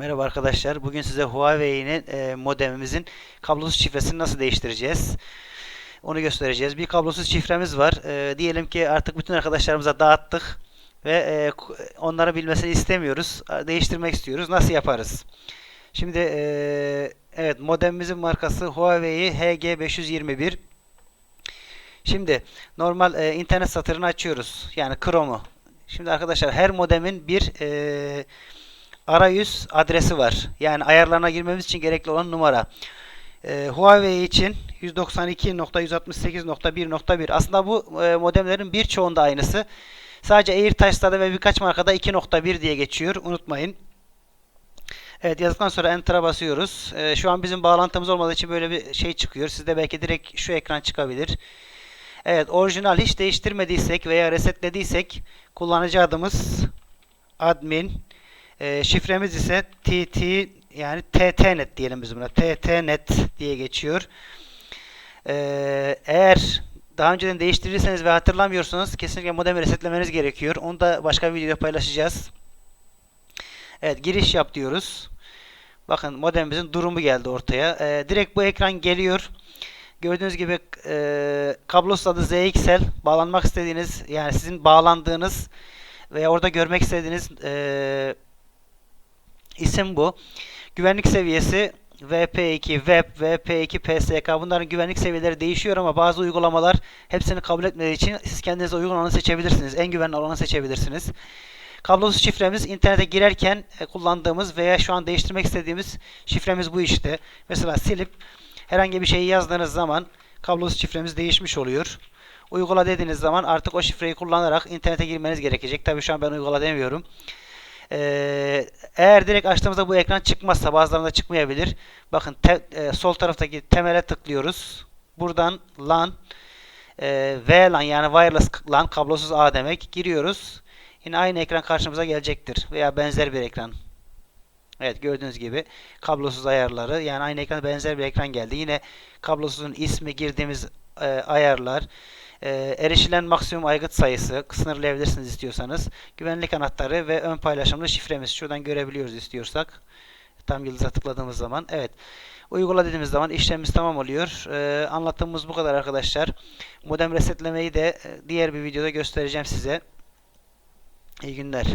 Merhaba arkadaşlar. Bugün size Huawei'nin e, modemimizin kablosuz şifresini nasıl değiştireceğiz? Onu göstereceğiz. Bir kablosuz şifremiz var. E, diyelim ki artık bütün arkadaşlarımıza dağıttık ve e, onları bilmesini istemiyoruz. Değiştirmek istiyoruz. Nasıl yaparız? Şimdi e, evet modemimizin markası Huawei HG521. Şimdi normal e, internet satırını açıyoruz. Yani Chrome'u. Şimdi arkadaşlar her modemin bir e, arayüz adresi var. Yani ayarlarına girmemiz için gerekli olan numara. Ee, Huawei için 192.168.1.1 aslında bu e, modemlerin birçoğunda aynısı. Sadece AirTouch'ta ve birkaç markada 2.1 diye geçiyor. Unutmayın. Evet yazdıktan sonra Enter'a basıyoruz. Ee, şu an bizim bağlantımız olmadığı için böyle bir şey çıkıyor. Sizde belki direkt şu ekran çıkabilir. Evet orijinal hiç değiştirmediysek veya resetlediysek kullanıcı adımız admin e, şifremiz ise TT yani TTNet diyelim biz buna. TTNet diye geçiyor. E, eğer daha önceden değiştirirseniz ve hatırlamıyorsanız kesinlikle modemi resetlemeniz gerekiyor. Onu da başka bir videoda paylaşacağız. Evet giriş yap diyoruz. Bakın modemimizin durumu geldi ortaya. E, direkt bu ekran geliyor. Gördüğünüz gibi e, kablosuz adı ZXL bağlanmak istediğiniz yani sizin bağlandığınız veya orada görmek istediğiniz e, isim bu. Güvenlik seviyesi VP2 Web, VP2 PSK bunların güvenlik seviyeleri değişiyor ama bazı uygulamalar hepsini kabul etmediği için siz kendinize uygun olanı seçebilirsiniz. En güvenli olanı seçebilirsiniz. Kablosuz şifremiz internete girerken e, kullandığımız veya şu an değiştirmek istediğimiz şifremiz bu işte. Mesela silip herhangi bir şeyi yazdığınız zaman kablosuz şifremiz değişmiş oluyor. Uygula dediğiniz zaman artık o şifreyi kullanarak internete girmeniz gerekecek. Tabii şu an ben uygula demiyorum. Ee, eğer direkt açtığımızda bu ekran çıkmazsa bazılarında çıkmayabilir. Bakın te- e, sol taraftaki temele tıklıyoruz. Buradan LAN e, VLAN yani wireless LAN kablosuz ağ demek giriyoruz. Yine aynı ekran karşımıza gelecektir veya benzer bir ekran. Evet gördüğünüz gibi kablosuz ayarları yani aynı ekrana benzer bir ekran geldi. Yine kablosuzun ismi girdiğimiz e, ayarlar e, erişilen maksimum aygıt sayısı sınırlayabilirsiniz istiyorsanız. Güvenlik anahtarı ve ön paylaşımlı şifremiz. Şuradan görebiliyoruz istiyorsak. Tam yıldıza tıkladığımız zaman. Evet. Uygula dediğimiz zaman işlemimiz tamam oluyor. E, anlattığımız bu kadar arkadaşlar. Modem resetlemeyi de e, diğer bir videoda göstereceğim size. İyi günler.